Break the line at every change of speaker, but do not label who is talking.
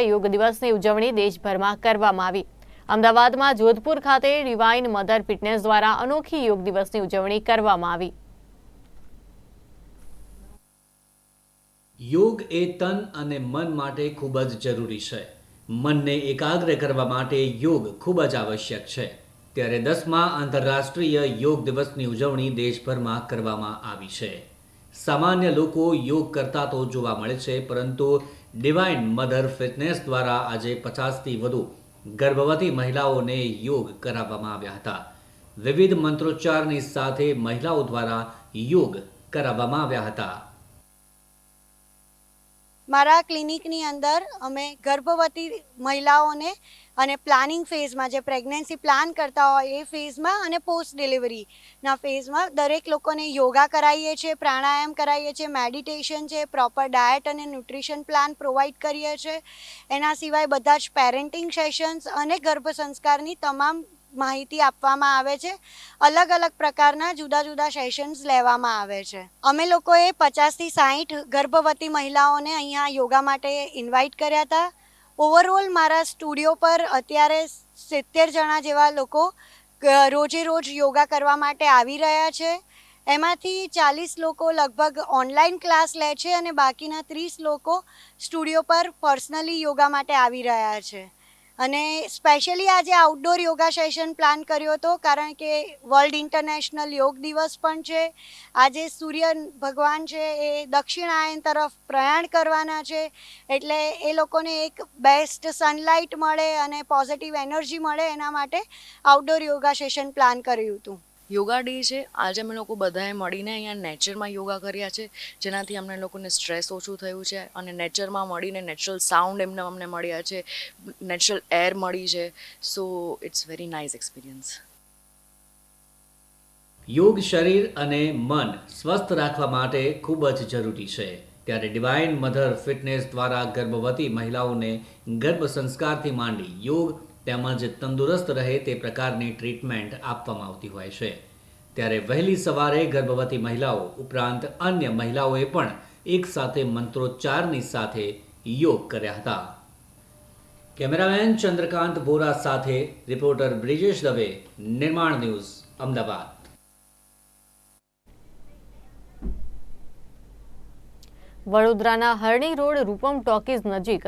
યોગ દિવસની ઉજવણી દેશભરમાં કરવામાં આવી. અમદાવાદમાં જોધપુર ખાતે ડિવાઇન મધર ફિટનેસ દ્વારા અનોખી યોગ દિવસની ઉજવણી કરવામાં આવી.
યોગ એ તન અને મન માટે ખૂબ જ જરૂરી છે. મનને એકાગ્ર કરવા માટે યોગ ખૂબ જ આવશ્યક છે. ત્યારે દસમા આંતરરાષ્ટ્રીય યોગ દિવસની ઉજવણી દેશભરમાં કરવામાં આવી છે. સામાન્ય લોકો યોગ કરતા તો જોવા મળે છે, પરંતુ ડિવાઇન મધર ફિટનેસ દ્વારા આજે પચાસથી વધુ ગર્ભવતી મહિલાઓને યોગ કરાવવામાં આવ્યા હતા. વિવિધ મંત્રોચ્ચારની સાથે મહિલાઓ દ્વારા યોગ કરાવવામાં આવ્યા હતા.
મારા ક્લિનિકની અંદર અમે ગર્ભવતી મહિલાઓને અને પ્લાનિંગ ફેઝમાં જે પ્રેગ્નન્સી પ્લાન કરતા હોય એ ફેઝમાં અને પોસ્ટ ડિલિવરીના ફેઝમાં દરેક લોકોને યોગા કરાવીએ છીએ, પ્રાણાયામ કરાવીએ છીએ મેડિટેશન છે પ્રોપર ડાયટ અને ન્યુટ્રિશન પ્લાન પ્રોવાઈડ કરીએ છીએ. એના સિવાય બધા જ પેરેન્ટિંગ સેશન્સ અને ગર્ભ સંસ્કારની તમામ માહિતી આપવામાં આવે છે. અલગ અલગ પ્રકારના જુદા જુદા સેશન્સ લેવામાં આવે છે. અમે લોકોએ પચાસથી સાહીઠ ગર્ભવતી મહિલાઓને અહીંયા યોગા માટે ઇન્વાઇટ કર્યા હતા. ઓવરઓલ મારા સ્ટુડિયો પર અત્યારે સિત્તેર જણા જેવા લોકો રોજે રોજ યોગા કરવા માટે આવી રહ્યા છે. એમાંથી ચાલીસ લોકો લગભગ ઓનલાઈન ક્લાસ લે છે અને બાકીના ત્રીસ લોકો સ્ટુડિયો પર પર્સનલી યોગા માટે આવી રહ્યા છે. અને સ્પેશિયલી આજે આઉટડોર યોગા સેશન પ્લાન કર્યો હતો, કારણ કે વર્લ્ડ ઇન્ટરનેશનલ યોગ દિવસ પણ છે. આજે સૂર્ય ભગવાન છે એ દક્ષિણાયન તરફ પ્રયાણ કરવાના છે. એટલે એ લોકોને એક બેસ્ટ સનલાઇટ મળે અને પોઝિટિવ એનર્જી મળે એના માટે આઉટડોર યોગા સેશન પ્લાન કર્યું હતું.
યોગા ડે છે. આજે અમે લોકો બધાએ મળીને અહીંયા નેચરમાં યોગા કર્યા છે. જેનાથી અમને લોકોને સ્ટ્રેસ ઓછું થયું છે અને નેચરમાં મળીને નેચરલ સાઉન્ડ એમને અમને મળ્યા છે. નેચરલ એર મળી છે. So it's very nice experience.
યોગ શરીર અને મન સ્વસ્થ રાખવા માટે ખૂબ જ જરૂરી છે. ત્યારે ડિવાઇન મધર ફિટનેસ દ્વારા ગર્ભવતી મહિલાઓને ગર્ભ સંસ્કારથી માંડી યોગ તેમજ તંદુરસ્ત રહે તે પ્રકારની ટ્રીટમેન્ટ આપવામાં આવતી હોય છે. ત્યારે વહેલી સવારે ગર્ભવતી મહિલાઓ ઉપરાંત અન્ય મહિલાઓએ પણ એક સાથે મંત્રોચ્ચારની સાથે યોગ કર્યા હતા. કેમેરામેન ચંદ્રકાંત બોરા સાથે રિપોર્ટર બ્રિજેશ દવે, નિર્માણ ન્યૂઝ, અમદાવાદ.
વડોદરાના હરણી રોડ રૂપમ ટોકીઝ નજીક